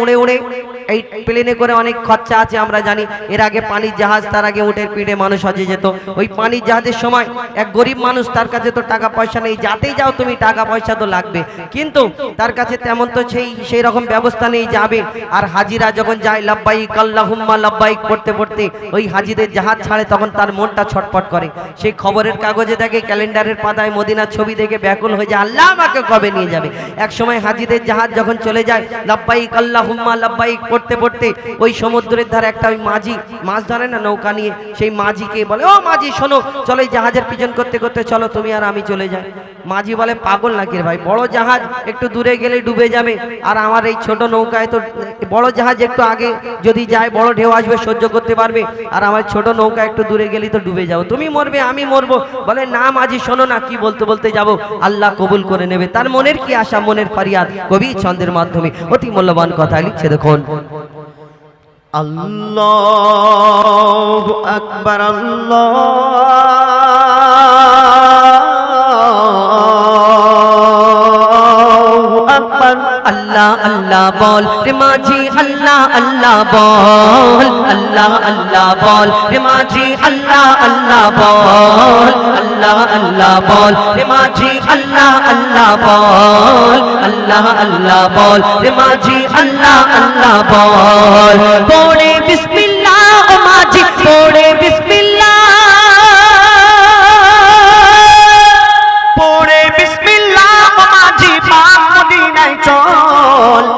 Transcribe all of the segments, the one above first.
উড়ে উড়ে। এই প্লেনে করে অনেক খরচা আছে, আমরা জানি। এর আগে পানির জাহাজ, তার আগে উঠে পিঠে মানুষ হজে যেত। ওই পানির জাহাজের সময় এক গরিব মানুষ, তার কাছে তো টাকা পয়সা নেই। যাতেই যাও তুমি, টাকা পয়সা তো লাগবে। কিন্তু তার কাছে তেমন তো সেই সেই রকম ব্যবস্থা নেই, যাবে। আর হাজিরা যখন যায়, লাব্বাইক আল্লাহুম্মা, লাব্বাইক পড়তে পড়তে, ওই হাজিদের জাহাজ ছাড়ে, তখন তার মনটা ছটপট করে। সেই খবরের কাগজে দেখে, ক্যালেন্ডারের পাতায় মদিনার ছবি দেখে ব্যাকুল হয়ে যায়, আল্লাহ আমাকে কবে নিয়ে যাবে? এক সময় হাজিদের জাহাজ যখন চলে যায়, লাব্বাইক আল্লাহুম্মা লাব্বাইক পড়তে পড়তে ওই সমুদ্রের ধারে একটা ওই মাঝি, মাছ ধরে না নৌকা নিয়ে, সেই মাঝিকে বলে, ও মাঝি, শোনো, চলো এই জাহাজের পিছন করতে করতে চলো, তুমি আর আমি চলে যাই। মাঝি বলে, পাগল নাকি ভাই? বড় জাহাজ একটু দূরে গেলে ডুবে যাবে। আর আমার এই ছোট নৌকায় তো, বড় জাহাজ একটু আগে যদি যায়, বড় ঢেউ আসবে, সহ্য করতে পারবে। আর আমার ছোট নৌকা একটু দূরে গেলেই তো ডুবে যাব। তুমি মরবে, আমি মরবো। বলে, না মাঝি, শোনো না কি বলতে বলতে যাব। আল্লাহ কবুল করে নেবে। তার মনের কি আশা, মনের ফারিয়াদ? কবি ছন্দের মাধ্যমে, অতি মূল্যবান কথা লিখছে দেখুন। আল্লাহ আকবার, আল্লাহ আল্লাহ আল্লাহ বল। রে মাঝি, আল্লাহ আল্লাহ বল। আল্লাহ আল্লাহ বল। রে মাঝি, আল্লাহ আল্লাহ বল। আল্লাহ আল্লাহ বল। রে মাঝি, আল্লাহ আল্লাহ বল। আল্লাহ আল্লাহ বল। রে মাঝি, আল্লাহ আল্লাহ বল। পড়ে বিসমিল্লাহ মাঝি, পড়ে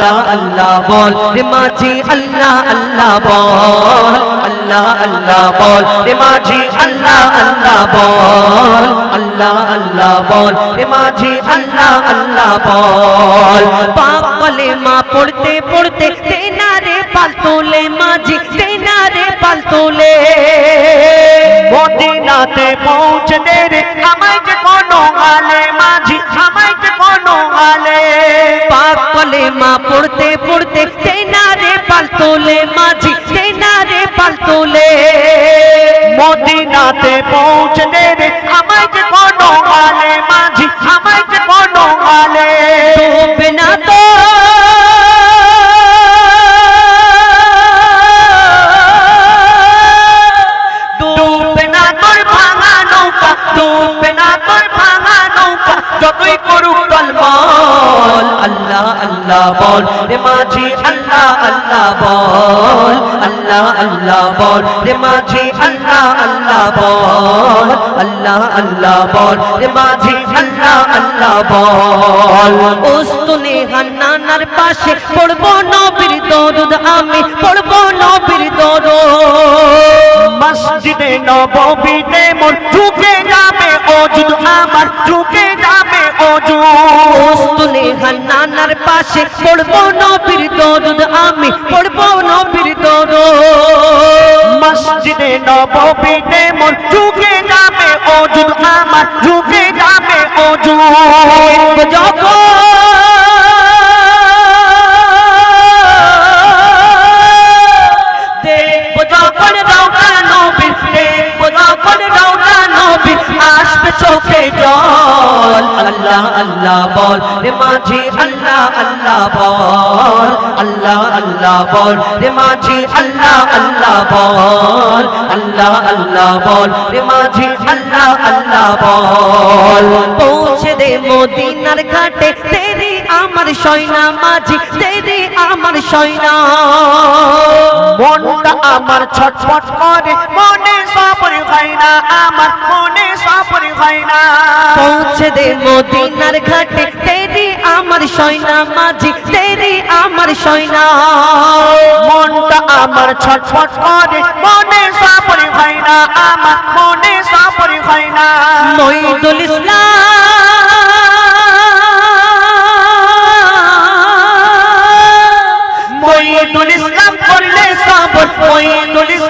আল্লাহ আল্লাহ বল। রে মাঝি, আল্লাহ আল্লাহ বল। আল্লাহ আল্লাহ বল। রে মাঝি, আল্লাহ আল্লাহ বল। আল্লাহ আল্লাহ বল। রে মাঝি, আল্লাহ আল্লাহ বল। পাক মা পড়তে পড়তে তেনা পাল তোলে মাঝি তেনা পাল তোলে। মদিনাতে পৌঁছতে রে, আমায় মা পড়তে পড়তে তেনা রে পাল তোলে মাঝি তেনা রে পাল তোলে মদিনাতে পৌঁছতে রে আমায় যে কোনো গালে মাঝি আমায় যে কোনো গালে ডুবে না তো। ডুববে না তোর ভাঙা নৌকা ডুববে না তোর যতই করুক টলমল আল্লাহ আল্লাহ বল। রে মাঝি, আল্লাহ আল্লাহ বল। আল্লাহ আল্লাহ বল। রে মাঝি, আল্লাহ আল্লাহ বল। আল্লাহ আল্লাহ বল। রে মাঝি, আল্লাহ আল্লাহ বল। উস্তুনে হান্নানার পাশে পড়ব নবীর দরুদ, আমি পড়ব নবীর দরুদ। মসজিদে নববীতে মোর ঢুকে যাবে অজুদ আমার, ঢুকে উস্তুনে হান্নানার পাশে পড়ব নবীর দরুদ আমি পড়ব নবীর দরুদ। মসজিদে নববীতে মোর আল্লাহ বল, রে মাঝি আল্লাহ আল্লাহ বল, আল্লাহ আল্লাহ বল, রে মাঝি আল্লাহ আল্লাহ বল, আল্লাহ আল্লাহ বল, রে মাঝি আল্লাহ আল্লাহ বল। পৌঁছে দে মদিনার ঘাটে, তেরি আমার সয়না মাঝি, তেরি আমার সয়না। মনটা আমার ছটফট করে, মনে হয় না আমার মনে হয় না পৌঁছে দে মদিনার ঘাটে তেরি আমার সয়না মাঝি তেরি আমার সয়না। মনটা আমার ছটফট করে মনে হয় না আমার মনে হয় না ইসলাম। ইসলাম করলে সবর ইসলাম